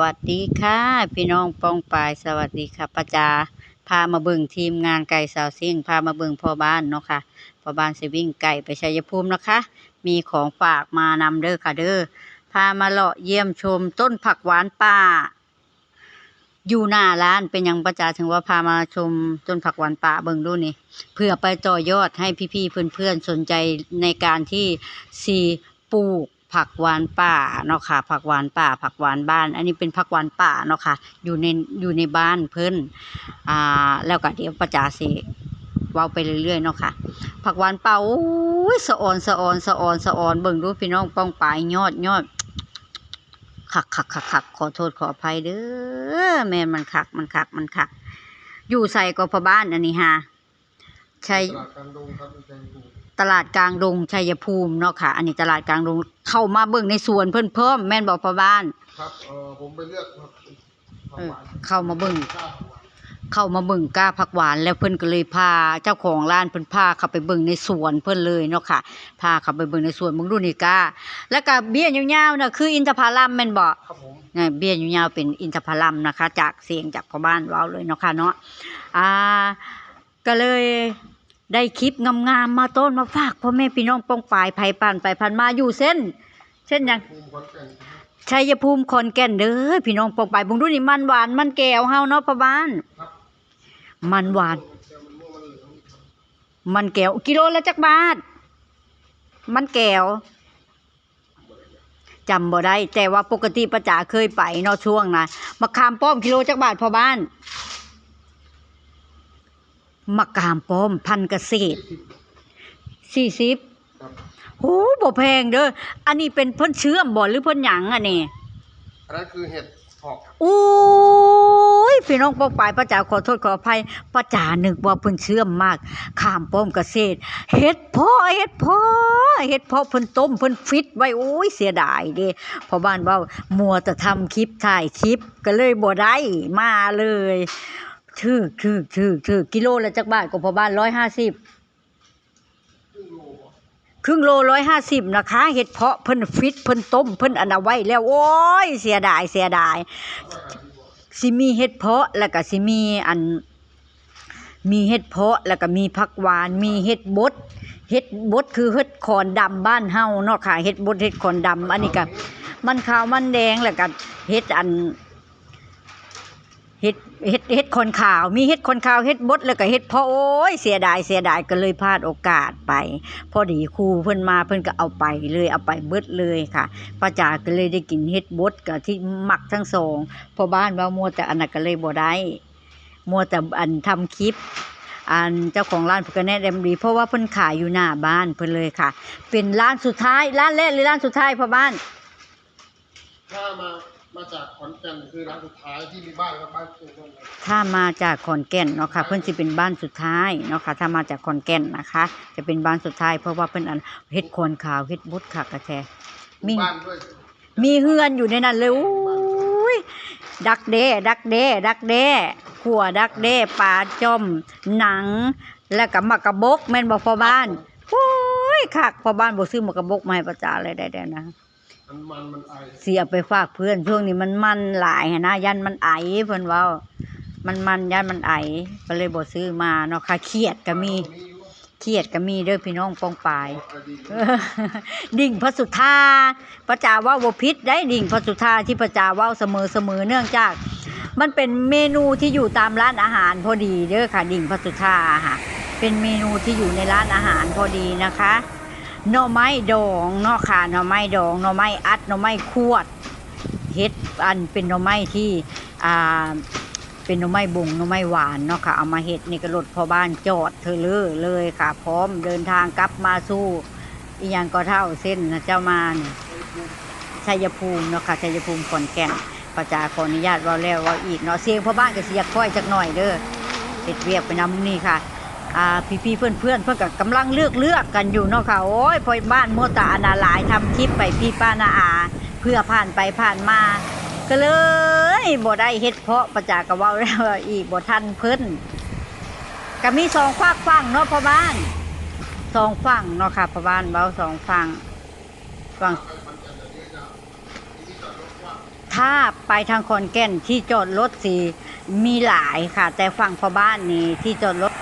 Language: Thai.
วัสดีค่ะ พี่น้องป้องปายสวัสดีค่ะป้าจาพามาเบิ่งทีมงานไก่สาวซิ่งพามาเบิ่งพ่อบ้านเนาะค่ะพ่อบ้านสิวิ่งไก่ไปชัยภูมินะคะ มีของฝากมานำเด้อค่ะเด้อพามาเลาะเยี่ยมชมต้นผักหวานป่า อยู่หน้าร้านเป็นยังประจาถึงว่าพามาชมต้นผักหวานป่าเบิ่งดูนี่เพื่อไปต่อยอดให้พี่ๆเพื่อนๆสนใจในการที่สีปลูก ผักหวานป่าเนาะค่ะ ผักหวานป่า ผักหวานบ้าน อันนี้เป็นผักหวานป่าเนาะค่ะ อยู่ในอยู่ในบ้านเพิ่นอ่าแล้วก็เดี๋ยวประจาสิเว้าไปเรื่อยๆเนาะค่ะ ผักหวานป่าโอ้ยสะออนสะออนสะออนสะออนเบิ่งดูพี่น้องป้องปลายยอดยอดคักคักคักคักขอโทษขออภัยเด้อแม่นมันคักมันคักมันคัก อยู่ใส่ก็พอบ้านอันนี้ฮะ ชัยตลาดกลางดงครับในใจภูมิตลาดกลางดงชัยภูมิเนาะค่ะ อันนี้ตลาดกลางดงเข้ามาเบิ่งในสวนเพิ่นเพิ่มแม่นบอกพอบ้านครับเออผมไปเลือกครับผักเออหวานเข้ามาเบิ่งข้าวผักหวานเข้ามาเบิ่งก้าผักหวานแล้วเพิ่นก็เลยพาเจ้าของร้านเพิ่นพาเข้าไปเบิ่งในสวนเพิ่นเลยเนาะค่ะพาเข้าไปเบิ่งในสวนเบิ่งดูนี่ก้า แล้วก็เบี้ยยาวๆน่ะคืออินทผลัมแม่นบ่ครับผมเนี่ยเบี้ยยาวๆเป็นอินทผลัมนะคะ จากเสียงจากพ่อบ้านเว้าเลยเนาะค่ะเนาะอ่าก็เลย ได้คลิปงามๆมาต้นมาฝากพ่อแม่พี่น้องป้องปลายไผผ่านไปผ่านมาอยู่เส้นเช่นยังชัยภูมิขอนแก่นเด้อพี่น้องป้องปลายบุงดูนี่มันหวานมันแก้วเฮาเนาะพ่อบ้าน มันหวานมันม่วงมันเหลืองครับมันแก้วกิโลละจักบาท มันแก้วจำบ่ได้ แต่ว่าปกติประจ๋าเคยไปเนาะช่วงนะมะขามป้อมกิโลจักบาทพ่อบ้าน มะขามป้อมพันธุ์เกษตรยี่สิบสี่สิบครับโอ้บ่แพงเด้อ อันนี้เป็นเพิ่นเชื่อมบ่หรือเพิ่นหยังอันนี้อันนั้นคือเห็ดหอกอุ้ยพี่น้องปองปายป้าจ๋าขอโทษขออภัยป้าจ๋านึกว่าเพิ่นเชื่อมมากข้ามป้อมเกษตรเฮ็ดเพาะเฮ็ดเพาะเฮ็ดเพาะเพิ่นต้มเพิ่นฟิตไว้โอ้ยเสียดายเด้เพอบ้านเว้ามัวแต่ทำคลิปถ่ายคลิปก็เลยบ่ได้มาเลย ถือถือถือถือกิโลละจักบาทก็พอบ้าน150ครึ่งโลอะครึ่งโลร้อยห้าสิบนะคะ เห็ดเพาะเพิ่นฟิตเพิ่นต้มเพิ่นอนาไว้แล้วโอ้ยเสียดายเสียดายสิมีเห็ดเพาะแล้วก็สิมีอัน มีเห็ดเพาะแล้วก็มีผักหวาน มีเห็ดบดเห็ดบดคือเห็ดขอนดำบ้านเฮาเนาะค่ะเห็ดบดเห็ดขอนดำอันนี้ก็มันขาวมันแดงแล้วก็เห็ดอัน เห็ดเห็ดเห็ดคนข่าว มีเห็ดคนข่าวเห็ดบดแล้วก็เห็ดพาะโอ้ยเสียดายเสียดายก็เลยพลาดโอกาสไป พอดีครูเพิ่นมาเพิ่นก็เอาไปเลยเอาไปเบิดเลยค่ะป้าจ๋าก็เลยได้กินเฮ็ดบดกับที่หมักทั้งสองพอบ้านว่ามัวแต่อันนั้นก็เลยบ่ได้มัวแต่อันทำคลิปอันเจ้าของร้านเพิ่นก็แนะนำดีเพราะว่าเพิ่นขายอยู่หน้าบ้านเพิ่นเลยค่ะ เป็นร้านสุดท้ายร้านแรกหรือร้านสุดท้ายพ่อบ้านถ้ามา มาจากขอนแก่นคือร้านสุดท้ายที่มีบ้านครับบ้านคือตรงไหนถ้ามาจากขอนแก่นเนาะค่ะเพิ่นสิเป็นบ้านสุดท้ายเนาะค่ะถ้ามาจากขอนแก่นนะคะ จะเป็นบ้านสุดท้ายเพราะว่าเพิ่นอันเฮ็ดโคนขาวเฮ็ดบดค่ะกระแชมีบ้านด้วยมีเฮือนอยู่ในนั้นเลยอุ้ยดักเด้ดักเด้ดักเด้ขัวดักเด้ปลาจอมหนัง แล้วก็มักกะบกแม่นบ่พอบ้านโอ้ยคักพอบ้านบ่ซื้อมักกะบกมาให้ประจาเลยได้ๆนะ มันมันมันไอเสียไปฝากเพื่อนช่วงนี้มันมันหลายหั้นนะยันมันไอเพิ่นเว้ามันมันยันมันไอก็เลยบ่ซื้อมาเนาะค่ะเครียดก็มีเครียดก็มีเด้อพี่น้องปองปายดีเออดิ่งพระสุธาพระจาว่าบ่ผิดได้ดิ่งพระสุธาที่พระจาว่าเสมอเสมอเนื่องจาก มันเป็นเมนูที่อยู่ตามร้านอาหารพอดีเด้อค่ะ ดิ่งพระสุธาค่ะ เป็นเมนูที่อยู่ในร้านอาหารพอดีนะคะ หน่อไม้ดองเนาะค่ะหน่อไม้ดองหน่อไม้อัดหน่อไม้ควดเฮ็ดอันเป็นหน่อไม้ที่อ่าเป็นหน่อไม้บุงหน่อไม้หวานเนาะค่ะเอามาเฮ็ดนี่ก็รถพอบ้านจอดเธอเลยเลยค่ะ พร้อมเดินทางกลับมาสู้อีหยังก็เท่าเส้นนะเจ้ามาเนี่ยชัยภูมิเนาะค่ะชัยภูมิขอนแก่นประจาขออนุญาตเว่าแล้วว่าอีกเนาะเสียงพ่อบ้านก็เสิอยกค่อยจักหน่อยเด้อเฮ็ดเวียกไปนำนี่ค่ะ อ่าพี่ๆเพื่อนๆเพื่อนก็กำลังเลือกเลือกกันอยู่เนาะค่ะโอ้ยพอบ้านโมตาอนาหลายทำคลิปไปพี่ป้านาอา เพื่อผ่านไปผ่านมา ก็เลยบ่ได้เฮ็ดเพาะประจากกะว้าแล้วว่าอีกบ่ทันเพิ่นก็มีสองฝากฝั่งเนาะพ่อบ้านสองฝั่งเนาะค่ะพ่อบ้านเว้าสองฝั่งฝั่งถ้าไปทางขอนแก่นที่จอดรถสีมีหลายค่ะ แต่ฝั่งพ่อบ้านนี่ที่จอดรถ